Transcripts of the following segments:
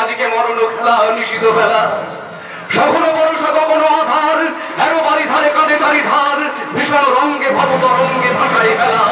আজকে মরণ খেলা, নিষিদ্ধ বেলা। সকল বরষা কখনো আধার এরো বাড়ি ধারে কাঁধে চারি ধার ভীষণ রঙ্গে ভবত রঙে ভাষায় ফেলা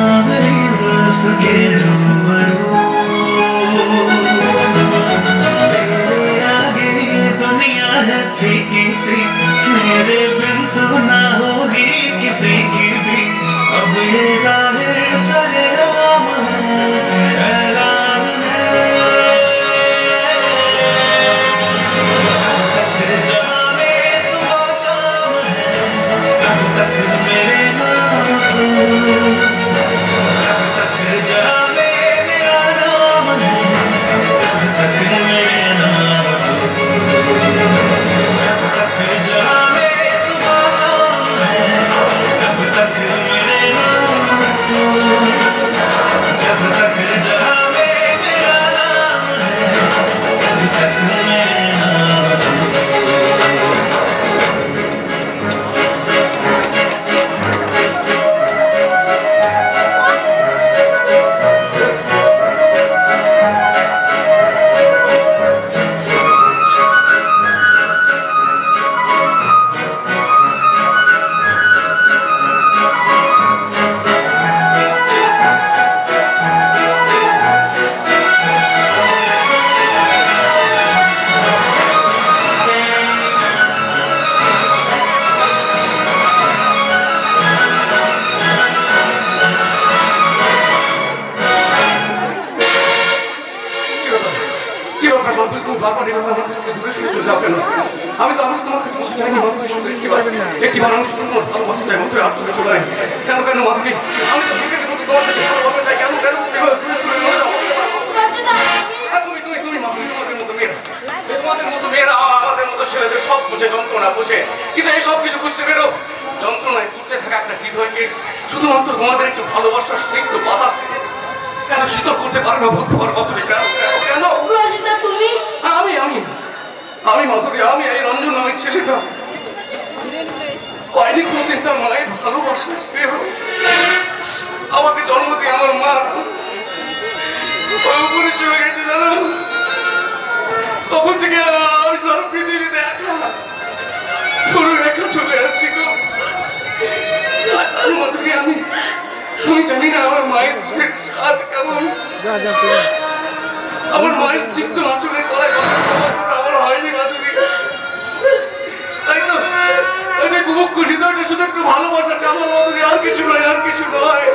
that he's left again. কাছে আমি তো আমি তোমার কাছে বসে চাইনি মাধুরী শুধু একটিবার একটিবার আমি শুধু তোমার ভালোবাসা চাই মাধুরী আর তুমি কেন কেন মাধুরী আমি তো ক্রিকেটের মতো তোমার কাছে ভালোবাসা চাই, কেন কেন কিন্তু এই কিছু বুঝতে পেরো যন্ত্রণায় ঘুরতে থাকা একটা হৃদয়কে শুধুমাত্র তোমাদের একটু ভালোবাসার স্নিগ্ধ বাতাস কেন শীতল করতে পারবে না বলতে তুমি? কেন? কেন? আমি আমি আমি মাধুরী, আমি এই রঞ্জন নামের ছেলেটা। পাইনি কোনদিন তার মায়ের ভালোবাসা স্নেহ আমাকে জন্ম দিয়ে আমার মা উপরে চলে গেছে, জানো? তখন থেকে আমি সারা পৃথিবীতে একা। পুরো একা চলে আসছি গো। মাধুরী, আমি আমি জানি না আমার মায়ের দুধের স্বাদ কেমন। আমার মায়ের স্নিগ্ধ আঁচলের গলায় আমার হয়নি মাধুরী তাই তো? ওই যে কুমুক্ষ হৃদয়টা একটু আমার মাধুরী, আর কিছু নয়, আর কিছু নয়।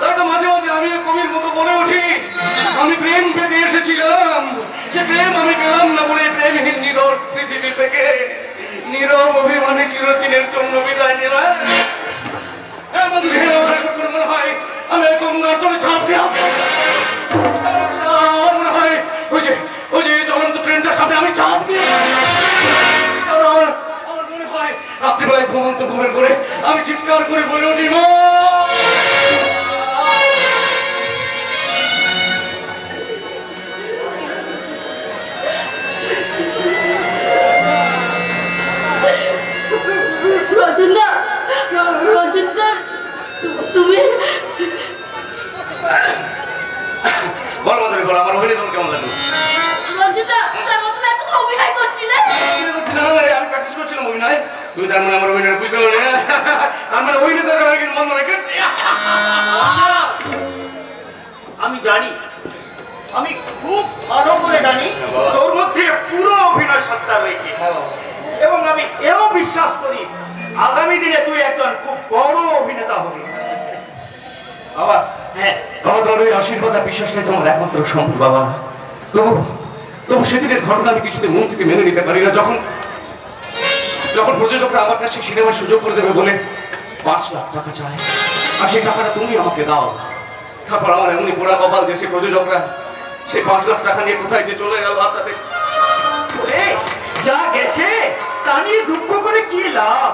তাই তো মাঝে মাঝে আমি কবির মতো বলে উঠি, আমি প্রেম পেতে এসেছিলাম। সে প্রেম আমি পেলাম না বলে প্রেমহীন পৃথিবী থেকে। নীরব অভিমানী চিরদিনের জন্য বিদায় নিলাম। হ্যাঁ আমার করে মনে হয়, আমি ওই গঙ্গার জলে রাত্রিবেলায় ঘুমন্ত ঘুমের করে আমি চিৎকার করে বলে উঠি "মা!" তার মানে আমার বুঝতে আমার কিন্তু আমি জানি। আমি খুব ভালো করে জানি তোর মধ্যে পুরো অভিনয় সত্তা রয়েছে। এবং আমি এও বিশ্বাস করি আগামী দিনে তুই একজন খুব বড় অভিনেতা হবি। বাবা হ্যাঁ। বাবা তোমার ওই আশীর্বাদ আর বিশ্বাসটাই তোমার একমাত্র সম্ভব বাবা। তবু তবু সেদিনের ঘটনা আমি কিছুতে মন থেকে মেনে নিতে পারি না। যখন যখন প্রযোজকরা আমার কাছে সিনেমার সুযোগ করে দেবে বলে পাঁচ লাখ টাকা চায় আর সেই টাকাটা তুমি আমাকে দাও। তারপর আমার এমনই পোড়া কপাল যে সে প্রযোজকরা সেই পাঁচ লাখ টাকা নিয়ে কোথায় যে চলে গেল আর তাদের যা গেছে তা নিয়ে দুঃখ করে কি লাভ?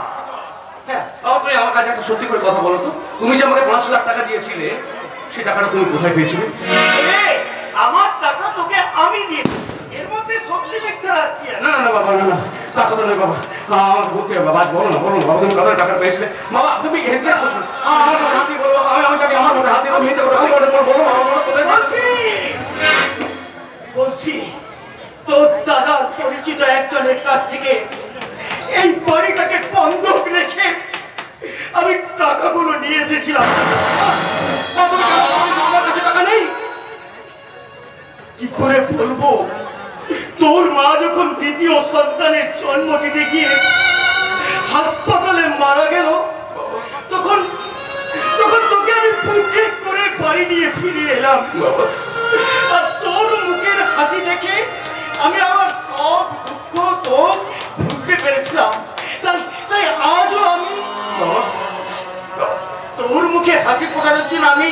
হ্যাঁ। তুমি আমার কাছে একটা সত্যি করে কথা বলো তো। তুমি যে আমাকে পাঁচ লাখ টাকা দিয়েছিলে সেই টাকাটা তুমি কোথায় পেয়েছিলে? আমার টাকা তোকে আমি দিয়ে এর মধ্যে সত্যি মিথ্যা রাখছি না না বাবা না না তার কথা নয় বাবা। আমার বাবা বলো না বাবা তুমি কথা টাকা পেয়েছিলে? বাবা তুমি হেসে আমার মধ্যে হাত দিয়ে বলো বাবা, আমি আমি জানি আমার মধ্যে হাত বলছি। বলছি তোর দাদার থেকে এই বাড়িটাকে বন্ধক রেখে নিয়ে এসেছিলাম। আমার কাছে টাকা নেই। কি করে বলব? তোর মা যখন দ্বিতীয় সন্তানের জন্ম দিতে গিয়ে হাসপাতালে মারা গেল, তখন তখন তোকে আমি বুকে করে বাড়ি নিয়ে ফিরে এলাম। আর তোর মুখের হাসি দেখে আমি আমার সব দুঃখ, শোক ভুলতে পেরেছিলাম। তাই তাই আজও আমি তোর মুখে হাসি ফোটানোর জন্য আমি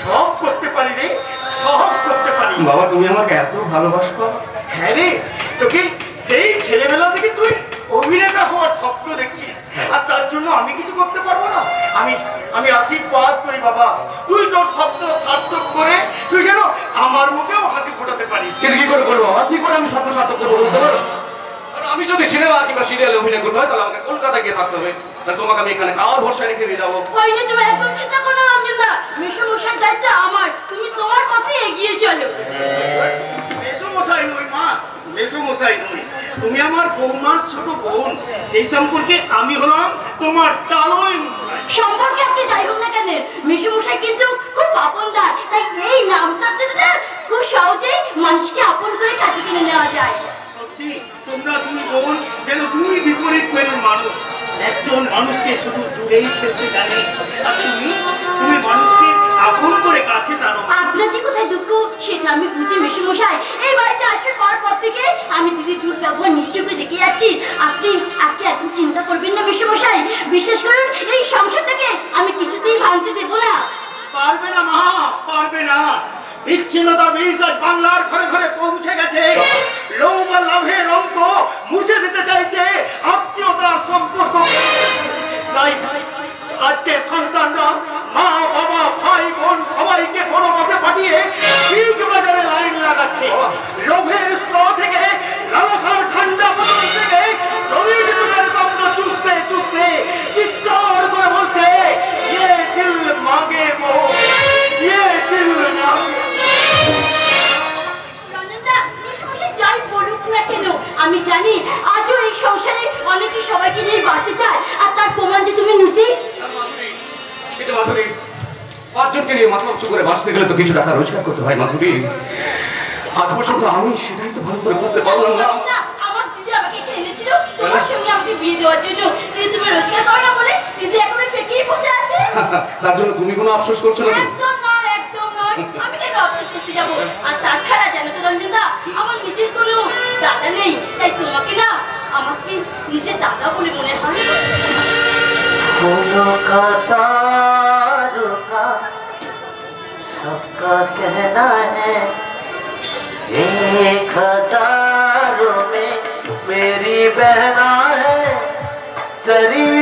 সব করতে পারি রে, সব করতে পারি। বাবা, তুমি আমাকে এত ভালোবাসো। হ্যাঁ রে তোকে সেই ছেলেবেলা থেকে তুই অভিনেতা হওয়ার স্বপ্ন দেখছিস। আর তার জন্য আমি কিছু করতে পারব না। আমি আমি আশীর্বাদ করি বাবা। তুই তোর স্বপ্ন সার্থক করে তুই যেন আমার মুখেও হাসি ফোটাতে পারিস। কি করে করব কি করে আমি স্বপ্ন সার্থক করব বলতে পারো? কারণ আমি যদি সিনেমা কিংবা সিরিয়ালে অভিনয় করতে হয় তাহলে আমাকে কলকাতা গিয়ে থাকতে হবে। তাহলে তোমাকে আমি এখানে কার ভরসা রেখে দিয়ে যাব? ওই নিয়ে তুমি একদম চিন্তা করো না রঞ্জিতা মিশু মশাই দায়িত্ব আমার। তুমি তোমার পথে এগিয়ে চলো। মেসোমশাই নই নই তুমি আমার বৌমার ছোট বোন। সেই সম্পর্কে আমি হলাম তোমার টালই সম্পর্কে আপনি যাই হোক না কেন মশাই কিন্তু খুব আপনদার। তাই এই নামটা দিতে খুব সহজেই মানুষকে আপন করে কাছে কিনে নেওয়া যায়। সত্যি তোমরা দুই বোন যেন দুই বিপরীত মেরুর মানুষ। একজন মানুষকে শুধু দূরেই ফেলতে জানে আর তুমি তুমি মানুষকে আপন করে কাছে টানো। আপনার যে কোথায় দুঃখ সেটা আমি বুঝি মিশু মশাই। এই বাড়িতে পর থেকে আমি দিদি দূর ব্যবহার নিশ্চয়ই দেখে যাচ্ছি। আপনি আপনি এত চিন্তা করবেন না মিশু মশাই বিশ্বাস করুন, এই সংসারটাকে আমি কিছুতেই ভাঙতে দেবো না। পারবে না, মা, পারবে না। বিচ্ছিন্নতা বীজ বাংলার ঘরে ঘরে পৌঁছে গেছে। লোভ লাভের অঙ্ক মুছে দিতে চাইছে আত্মীয়তার সম্পর্ক। তাই আজকে পরিবারকে নিয়ে মাথা উঁচু করে বাঁচতে গেলে তো কিছু টাকা রোজগার করতে হয় মাধুরী আজ পর্যন্ত আমি সেটাই তো ভালো করে করতে পারলাম না। তার জন্য তুমি কোনো আফসোস করছ না আর তাছাড়া জানো তো দাদা নেই তাই তোমাকে না আমাকে নিজের দাদা বলে মনে হয়। सबका कहना है एक हज़ारों में मेरी बहना है सरी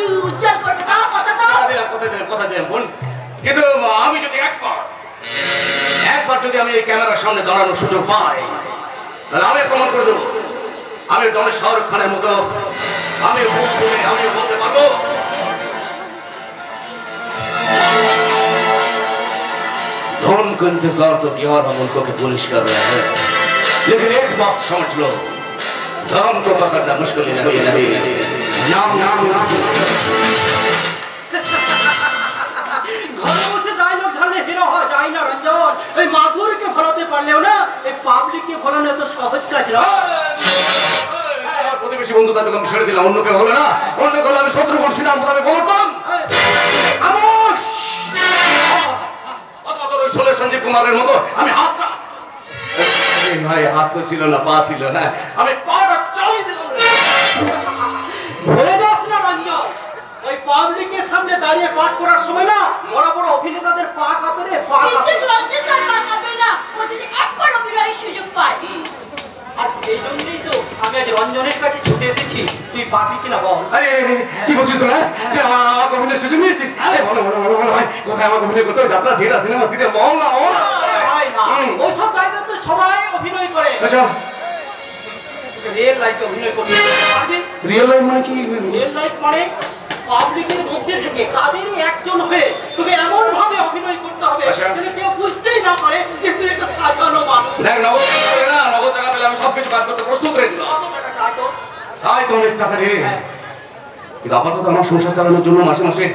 তুমি ভালো অভিনেতা হয়ে আমাদের সকলের মুখ অভি উজ্জ্বল করবে তাও কথা যাবে বোন কিন্তু আমি যদি একবার একবার যদি আমি এই ক্যামেরার সামনে দাঁড়ানোর সুযোগ পাই তাহলে আমি প্রমাণ করে দেবো আমি ডনের শাহরুখ খানের মতো আমি মুখ খুলে আমি বলতে পারবো धन का इंतजार तो किया और हम उनको के पुलिस कर रहे हैं लेकिन एक बात समझ लो धर्म को पकड़ना मुश्किल नहीं नहीं ইয়াং ঘরে বসে ডায়লগ ঢালে হিরো না রঞ্জন। এই মাধুরীকে ভোলাতে পারলেও না এই পাবলিককে ভোলানো এত সহজ কাজ প্রতিবেশী বন্ধু তাদের আমি ছেড়ে দিলাম অন্য কেউ হলে না। অন্য কেউ আমি শত্রু করছি না আমি বলতাম ষোলো সঞ্জীব কুমারের মতো আমি হাতটা ভাই হাত ছিল না পা ছিল হ্যাঁ। আমি পাটা চালিয়ে দিলাম। ভরে যাস না রঞ্জন ওই পাবলিকের সামনে দাঁড়িয়ে পাঠ করার সময় না বড় বড় অভিনেতাদের পা কাঁপে রে পা কাঁপে। রঞ্জন তার পা কাঁপে না। ও যদি একবার অভিনয়ের সুযোগ পায়। আর সেই জন্যই তো আমি আজ রঞ্জনের কাছে ছুটে এসেছি। তুই পারবি কিনা বল? আরে কি বলছিস তোরা যে আমার অভিনয় সুযোগ নিয়েছিস? আরে বলো বলো বলো বলো ভাই কোথায় আমার অভিনয় করতে হবে? যাত্রা থিয়েটার সিনেমা সিটে বল না। হয়। ওইসব জায়গায় তো সবাই অভিনয় করে। আচ্ছা রিয়েল লাইফে অভিনয় করতে পারবি? রিয়েল লাইফ মানে কি? রিয়েল লাইফ মানে পাবলিকের মধ্যে থেকে তাদেরই একজন হয়ে তোকে এমন ভাবে অভিনয় করতে হবে আচ্ছা। যেন কেউ বুঝতেই না পারে যে তুই একটা সাজানো মানুষ। দেখ নগদ টাকা না নগদ টাকা পেলে আমি সবকিছু কাজ করতে প্রস্তুত হয়ে দিলাম কত টাকা অনেক টাকা রে। কিন্তু আপাতত আমার সংসার চালানোর জন্য মাসে মাসে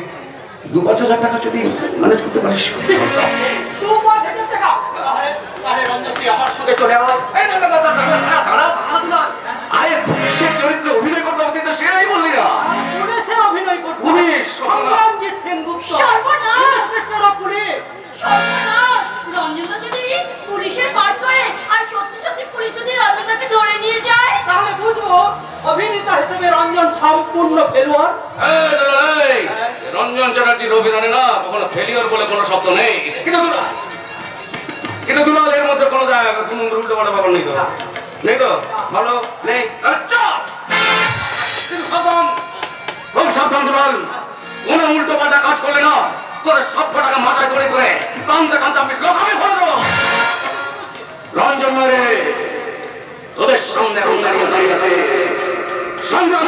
দু পাঁচ হাজার টাকা যদি ম্যানেজ করতে পারিস। দু পাঁচ হাজার টাকা? তাহলে রঞ্জন তুই আমার সঙ্গে চলে আয়। এই না, শব্দ নেই। কিন্তু দুলাল কিন্তু দুলাল এর মধ্যে কোনো কোনো উল্টো পাল্টা ব্যাপার নেই তো। নেই তো? ভালো? নেই? খুব সাবধান দুলাল, কোনো উল্টো পাল্টা কাজ করলে না সব টাকা মাথায় আমি ভরে দেবো। রঞ্জন তোদের সামনে এখন দাঁড়িয়ে সংগ্রাম